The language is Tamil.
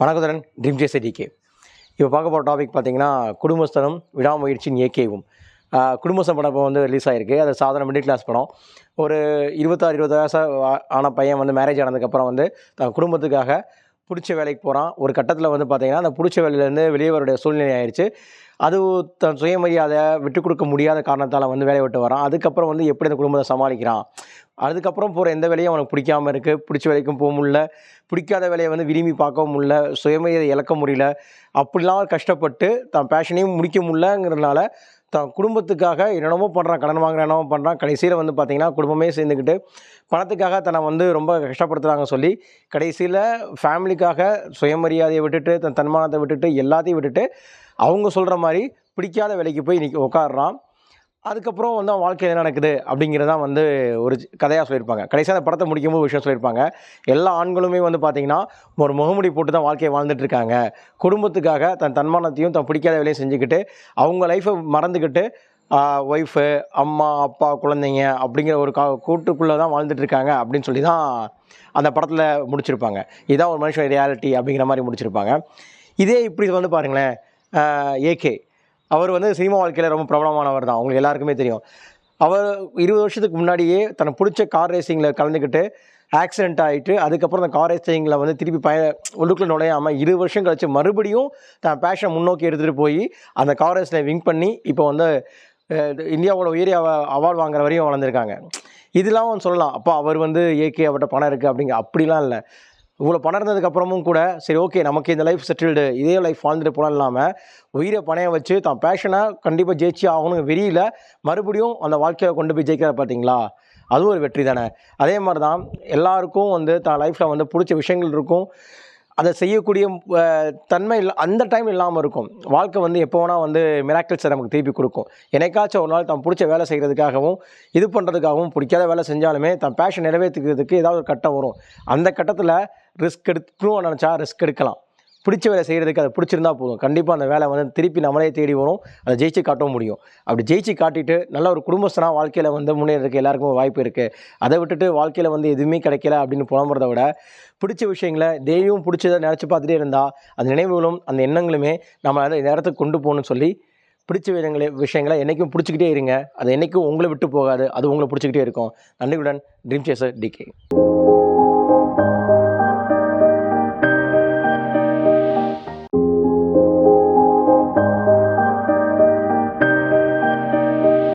வணக்கத்துடன் ட்ரீம் சேஸ் டிகே இப்போ பார்க்க போகிற டாபிக் பார்த்தீங்கன்னா குடும்பஸ்தனம் விடாமுயற்சியின் ஏகேவும் குடும்பஸ்தம் படம் இப்போ வந்து ரிலீஸ் ஆகிருக்கு அது சாதாரண மிடில் கிளாஸ் படம் ஒரு இருபத்தாறு இருபது வயசாக ஆன பையன் வந்து மேரேஜ் ஆனதுக்கப்புறம் வந்து தன் குடும்பத்துக்காக பிடிச்ச வேலைக்கு போகிறான் ஒரு கட்டத்தில் வந்து பார்த்திங்கன்னா அந்த பிடிச்ச வேலையிலேருந்து வெளியே சூழ்நிலை ஆயிடுச்சு அது தன் சுயமரியாதை விட்டு கொடுக்க முடியாத காரணத்தால் வந்து வேலையை விட்டு வரான். அதுக்கப்புறம் வந்து எப்படி அந்த குடும்பத்தை சமாளிக்கிறான்? அதுக்கப்புறம் போகிற எந்த வேலையும் அவனுக்கு பிடிக்காம இருக்குது பிடிச்ச வேலைக்கும் போக முடியல. பிடிக்காத வேலையை வந்து விரும்பி பார்க்கவும் முடியல. சுயமரியாதை இழக்க முடியல. அப்படிலாம் கஷ்டப்பட்டு தான் பேஷனையும் முடிக்க முடியலங்கிறதுனால தான் குடும்பத்துக்காக என்னென்னமோ பண்ணுறான் கடன் வாங்குற என்னமோ பண்ணுறான் கடைசியில் வந்து பார்த்திங்கன்னா குடும்பமே சேர்ந்துக்கிட்டு பணத்துக்காக தன்னை வந்து ரொம்ப கஷ்டப்படுத்துகிறாங்க சொல்லி கடைசியில் ஃபேமிலிக்காக சுயமரியாதையை விட்டுட்டு தன் தன்மானத்தை விட்டுட்டு எல்லாத்தையும் விட்டுட்டு அவங்க சொல்கிற மாதிரி பிடிக்காத வேலைக்கு போய் இன்றைக்கி உட்காடுறான் அதுக்கப்புறம் வந்து அவன் வாழ்க்கையில் என்ன நடக்குது அப்படிங்கிறதான் வந்து ஒரு கதையாக சொல்லியிருப்பாங்க. கடைசியாக அந்த படத்தை முடிக்கும்போது விஷயம் சொல்லியிருப்பாங்க. எல்லா ஆண்களுமே வந்து பார்த்திங்கன்னா ஒரு முகமுடி போட்டு தான் வாழ்க்கையை வாழ்ந்துட்டு இருக்காங்க. குடும்பத்துக்காக தன் தன்மானத்தையும் தன் பிடிக்காத வேலையும் செஞ்சுக்கிட்டு அவங்க லைஃப்பை மறந்துக்கிட்டு ஒய்ஃபு அம்மா அப்பா குழந்தைங்க அப்படிங்கிற ஒரு கா கூட்டுக்குள்ளே தான் வாழ்ந்துட்டுருக்காங்க அப்படின்னு சொல்லி தான் அந்த படத்தில் முடிச்சிருப்பாங்க. இதான் ஒரு மனுஷன் ரியாலிட்டி அப்படிங்கிற மாதிரி முடிச்சிருப்பாங்க. இதே இப்படி வந்து பாருங்களேன் ஏகே அவர் வந்து சினிமா வாழ்க்கையில் ரொம்ப பிரபலமானவர் தான். அவங்களுக்கு எல்லாருக்குமே தெரியும். அவர் இருபது வருஷத்துக்கு முன்னாடியே தனக்கு பிடிச்ச கார் ரேசிங்கில் கலந்துக்கிட்டு ஆக்சிடென்ட் ஆகிட்டு அதுக்கப்புறம் அந்த கார் ரேசிங்கில் வந்து திருப்பி பய உள்ளுக்குள்ளே நுழையாமல் இருபது வருஷம் கழிச்சு மறுபடியும் தன் பேஷனை முன்னோக்கி எடுத்துகிட்டு போய் அந்த கார் ரேஸில் வின் பண்ணி இப்போ வந்து இந்தியாவோட உயரிய அவார்டு வாங்குற வரையும் வளர்ந்துருக்காங்க. இதெல்லாம் வந்து சொல்லலாம். அப்போ அவர் வந்து ஏகே அவர்கிட்ட பணம் இருக்குது அப்படிங்க அப்படிலாம் இல்லை. இவ்வளோ பணம் இருந்ததுக்கு அப்புறமும் கூட சரி ஓகே நமக்கு இந்த லைஃப் செட்டில்டு இதே லைஃப் வாழ்ந்துட்டு போனால் இல்லாமல் உயிரை பணைய வச்சு தான் பேஷனை கண்டிப்பாக ஜெயிச்சு ஆகணும் வெறியில் மறுபடியும் அந்த வாழ்க்கையை கொண்டு போய் ஜெயிக்கிற பார்த்தீங்களா அதுவும் ஒரு வெற்றி தானே. அதே மாதிரி தான் எல்லாருக்கும் வந்து தான் லைஃப்பில் வந்து பிடிச்ச விஷயங்கள் இருக்கும். அதை செய்யக்கூடிய தன்மை இல்லை அந்த டைம் இல்லாமல் இருக்கும். வாழ்க்கை வந்து எப்போ வேணால் வந்து மிராக்கிள்ஸை நமக்கு திருப்பி கொடுக்கும். என்னைக்காச்சும் ஒரு நாள் தான் பிடிச்ச வேலை செய்கிறதுக்காகவும் இது பண்ணுறதுக்காகவும் பிடிக்காத வேலை செஞ்சாலுமே தன் பேஷன் நிறைவேற்றிக்கிறதுக்கு ஏதாவது ஒரு கட்டம் வரும். அந்த கட்டத்தில் ரிஸ்க் எடுக்கணும்னு நினச்சா ரிஸ்க் எடுக்கலாம். பிடிச்ச வேலை செய்கிறதுக்கு அதை பிடிச்சிருந்தா போதும். கண்டிப்பாக அந்த வேலை வந்து திருப்பி நம்மளே தேடி வரும். அதை ஜெயிச்சு காட்டவும் முடியும். அப்படி ஜெயிச்சு காட்டிட்டு நல்ல ஒரு குடும்பஸ்தனாக வாழ்க்கையில் வந்து முன்னேறதுக்கு எல்லாருக்கும் வாய்ப்பு இருக்குது அதை விட்டுட்டு வாழ்க்கையில் வந்து எதுவுமே கிடைக்கல அப்படின்னு புலம்புறத விட பிடிச்ச விஷயங்களை டெய்லியும் பிடிச்சதை நினச்சி பார்த்துட்டே இருந்தால் அந்த நினைவுகளும் அந்த எண்ணங்களுமே நம்ம அதை நேரத்துக்கு கொண்டு போகணும்னு சொல்லி பிடிச்ச விஷயங்களை விஷயங்களை என்றைக்கும் பிடிச்சிக்கிட்டே இருங்க. அது என்றைக்கும் உங்களை விட்டு போகாது. அது உங்களை பிடிச்சிக்கிட்டே இருக்கும். நன்றியுடன் ட்ரீம் சேசர் டிகே